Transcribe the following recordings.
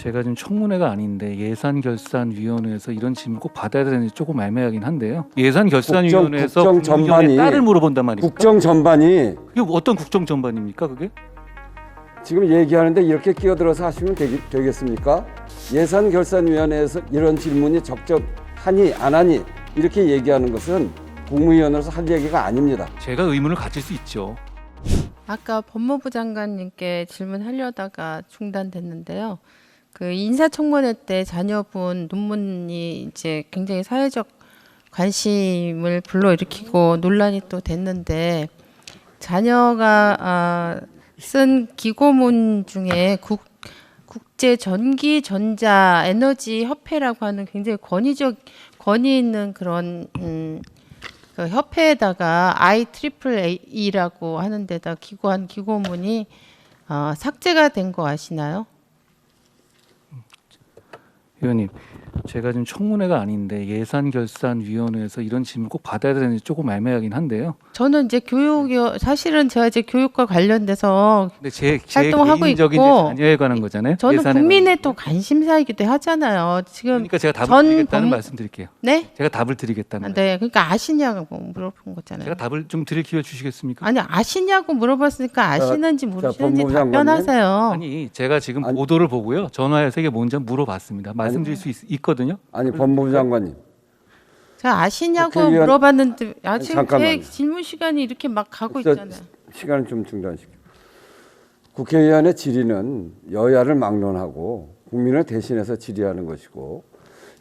제가 지금 청문회가 아닌데 예산결산위원회에서 이런 질문 꼭 받아야 되는지 조금 애매하긴 한데요. 예산결산위원회에서 국정- 국정 전반이- 딸을 물어본단 말입니까? 국정 전반이 이게 어떤 국정 전반입니까 그게? 지금 얘기하는데 이렇게 끼어들어서 하시면 되기, 되겠습니까? 예산결산위원회에서 이런 질문이 적절하니 안 하니 이렇게 얘기하는 것은 국무위원으로서 할 얘기가 아닙니다. 제가 의문을 가질 수 있죠. 아까 법무부 장관님께 질문하려다가 중단됐는데요. 그 인사청문회 때 자녀분 논문이 이제 굉장히 사회적 관심을 불러일으키고 논란이 또 됐는데 자녀가 아, 쓴 기고문 중에 국, 국제 전기 전자 에너지 협회라고 하는 굉장히 권위적 권위 있는 그런 음, 그 협회에다가 I 트리플 A라고 하는 데다 기고한 기고문이 어, 삭제가 된 거 아시나요? 의원님, 제가 지금 청문회가 아닌데 예산결산위원회에서 이런 질문 꼭 받아야 되는지 조금 애매하긴 한데요. 저는 이제 교육이 사실은 제가 이제 교육과 관련돼서 근데 제, 제 활동하고 개인적인 있고, 이제 자녀에 관한 거잖아요. 저는 예산에 국민의 관한 또 관심사이기도 하잖아요. 지금 그러니까 제가 답을 전 드리겠다는 법- 말씀드릴게요. 네? 제가 답을 드리겠다는 아, 말. 네, 그러니까 아시냐고 물어본 거잖아요. 제가 답을 좀 드릴 기회 주시겠습니까? 아니 아시냐고 물어봤으니까 아시는지 모르시는지 법무부 장관님. 답변하세요. 아니 제가 지금 아니. 보도를 보고요 전화해서 이게 뭔지 물어봤습니다. 말씀드릴 수 있, 거든 요 아니 법무부 장관님 제가 아시냐고 국회의원- 물어봤는데 아 지금 제 잠깐만요. 질문 시간이 이렇게 막 가고 저- 있잖아요. 시간을 좀 중단시켜. 국회의원의 질의는 여야를 막론하고 국민을 대신해서 질의하는 것이고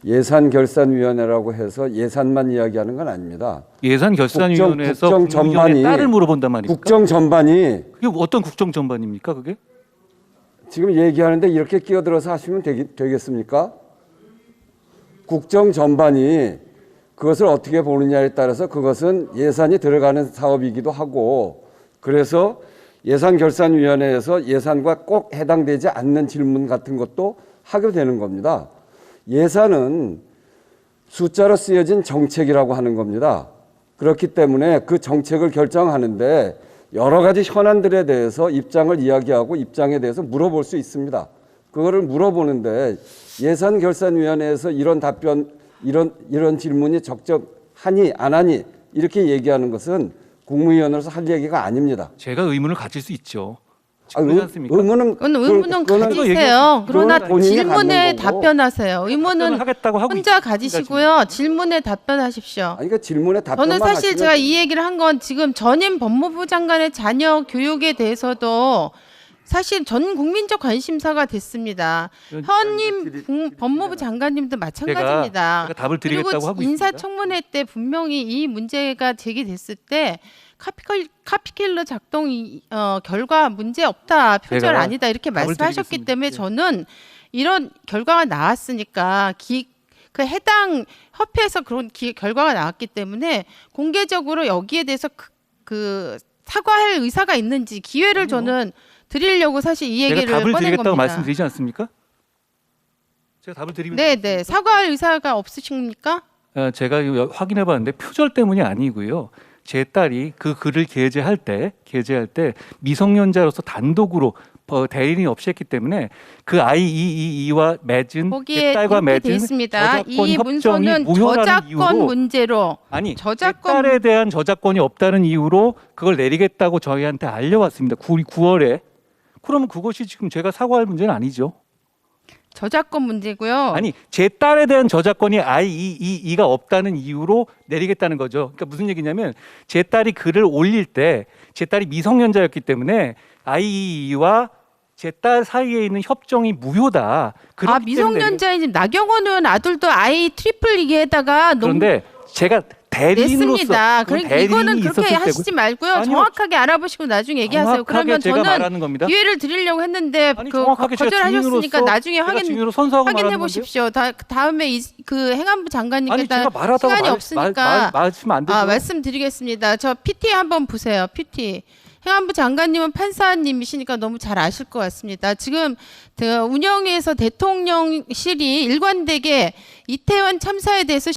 예산결산위원회라고 해서 예산만 이야기하는 건 아닙니다. 예산 결산위원회에서 국정- 국정 전반이- 딸을 물어본단 말입니까? 국정 전반이 그게 어떤 국정 전반입니까 그게? 지금 얘기하는데 이렇게 끼어들어서 하시면 되겠습니까? 국정 전반이 그것을 어떻게 보느냐에 따라서 그것은 예산이 들어가는 사업이기도 하고 그래서 예산결산위원회에서 예산과 꼭 해당되지 않는 질문 같은 것도 하게 되는 겁니다. 예산은 숫자로 쓰여진 정책이라고 하는 겁니다. 그렇기 때문에 그 정책을 결정하는데 여러 가지 현안들에 대해서 입장을 이야기하고 입장에 대해서 물어볼 수 있습니다. 그거를 물어보는데 예산결산위원회에서 이런 답변, 이런 이런 질문이 적절하니 안 하니 이렇게 얘기하는 것은 국무위원으로서 할 얘기가 아닙니다. 제가 의문을 가질 수 있죠. 아, 의- 않습니까? 의문은 그건 그- 의문은 그거는 가지세요. 그러나 질문에. 답변하세요. 의문은 하겠다고 하고 혼자 가지시고요. 질문에 답변하십시오. 아니 그러니까 질문에 답변만 저는 사실 하시면 제가 이 얘기를 한 건 지금 전임 법무부 장관의 자녀 교육에 대해서도 사실 전 국민적 관심사가 됐습니다. 현임 국- 법무부 장관님도 마찬가지입니다. 제가 답을 그리고 드리겠다고 하고 있습니다. 인사청문회 때 분명히 이 문제가 제기됐을 때 카피컬, 카피킬러 작동 이- 어, 결과 문제 없다 표절 제가 아니다 이렇게 답을 말씀하셨기. 때문에 예. 저는 이런 결과가 나왔으니까 기, 그 해당 협회에서 그런 기, 결과가 나왔기 때문에 공개적으로 여기에 대해서 그, 그 사과할 의사가 있는지 기회를 저는 드리려고 사실 이 얘기를 답을 꺼낸 드리겠다고 겁니다. 말씀드리지 않습니까? 제가 답을 드리면 네, 네. 사과할 의사가 없으십니까? 어, 제가 이거 확인해 봤는데 표절 때문이 아니고요. 제 딸이 그 글을 게재할 때 게재할 때 미성년자로서 단독으로 어, 대리인이 없이 했기 때문에 그 아이 이이와 맺은 거기에 제 딸과 이렇게 돼 맺은 있습니다. 저작권 이 협정이 문서는 무효라는 저작권 이유로 문제로 아니 저작권 제 딸에 대한 저작권이 없다는 이유로 그걸 내리겠다고 저희한테 알려왔습니다. 9, 9월에 그러면 그것이 지금 제가 사과할 문제는 아니죠. 저작권 문제고요. 아니 제 딸에 대한 저작권이 IEEE가 없다는 이유로 내리겠다는 거죠. 그러니까 무슨 얘기냐면 제 딸이 글을 올릴 때 제 딸이 미성년자였기 때문에 IEEE와 제 딸 사이에 있는 협정이 무효다. 아 그렇기 때문에 미성년자인 지금 나경원 의원 아들도 아이 트리플 리그에다가 너무 그런데 제가 대리인으로서 냈습니다. 그건 그러니까 이거는 그렇게 하시지 때고 말고요. 아니요. 정확하게 알아보시고 나중에 얘기하세요. 그러면 저는. 기회를 드리려고 했는데 아니, 그 거절하셨으니까 나중에 확인 확인해. 보십시오. 다, 다음에 이, 그 행안부 장관님께 시간이 말, 없으니까 말, 말. 아, 말씀드리겠습니다. 저 PT 한번 보세요. PT. 행안부 장관님은 판사님이시니까 너무 잘 아실 것 같습니다. 지금 그 운영위에서 대통령실이 일관되게 이태원 참사에 대해서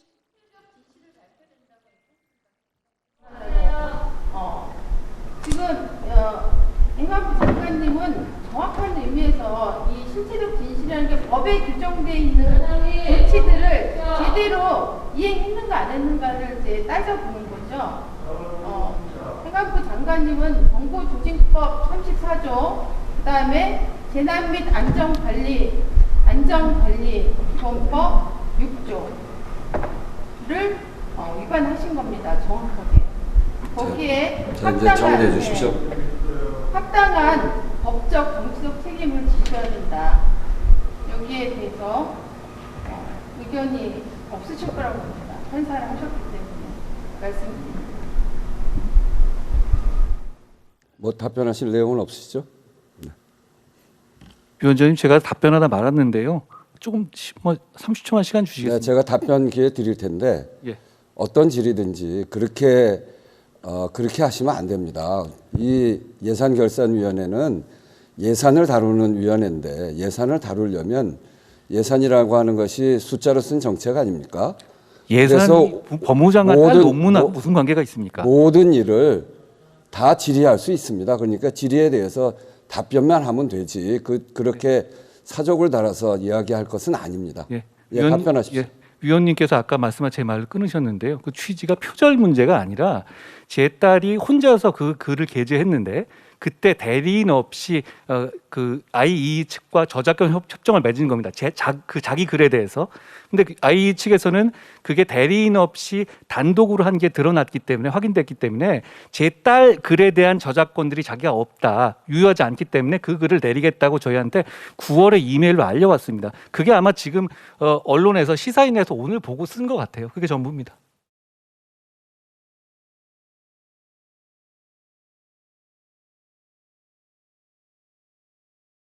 지금 어, 행안부 장관님은 정확한 의미에서 이 실체적 진실이라는 게 법에 규정돼 있는 조치들을 제대로 이행했는가 안 했는가를 이제 따져보는 거죠. 어, 행안부 장관님은 정보조직법 34조, 그 다음에 재난 및 안전관리 안전관리본법 6조를 어, 위반하신 겁니다. 정확하게. 거기에 자, 이제 정리해 네, 주십시오. 합당한 법적 정치적 책임을 지셔야 된다. 여기에 대해서 어, 의견이 없으실 거라고 봅니다. 판사를 하셨기 때문에 말씀드립니다. 뭐 답변하실 내용은 없으시죠? 위원장님 제가 답변하다 말았는데요. 조금 시- 뭐 30초만 시간 네, 주시겠습니까? 제가 답변 기회 드릴 텐데 예. 어떤 질이든지 그렇게 어, 그렇게 하시면 안 됩니다. 이 예산결산위원회는 예산을 다루는 위원회인데 예산을 다루려면 예산이라고 하는 것이 숫자로 쓴 정책 아닙니까? 예산이 법무장관 딸 논문하고 모- 무슨 관계가 있습니까? 모든 일을 다 질의할 수 있습니다. 그러니까 질의에 대해서 답변만 하면 되지. 그 그렇게 사족을 달아서 이야기할 것은 아닙니다. 예. 예, 답변하십시오. 예. 위원님께서 아까 말씀한 제 말을 끊으셨는데요. 그 취지가 표절 문제가 아니라 제 딸이 혼자서 그 글을 게재했는데 그때 대리인 없이 어, 그 IE 측과 저작권 협- 협정을 맺은 겁니다. 제그 자기 글에 대해서. 근데 그 IE 측에서는 그게 대리인 없이 단독으로 한 게 드러났기 때문에 확인됐기 때문에 제 딸 글에 대한 저작권들이 자기가 없다 유효하지 않기 때문에 그 글을 내리겠다고 저희한테 9월에 이메일로 알려왔습니다. 그게 아마 지금 어, 언론에서 시사인에서 오늘 보고 쓴 것 같아요. 그게 전부입니다.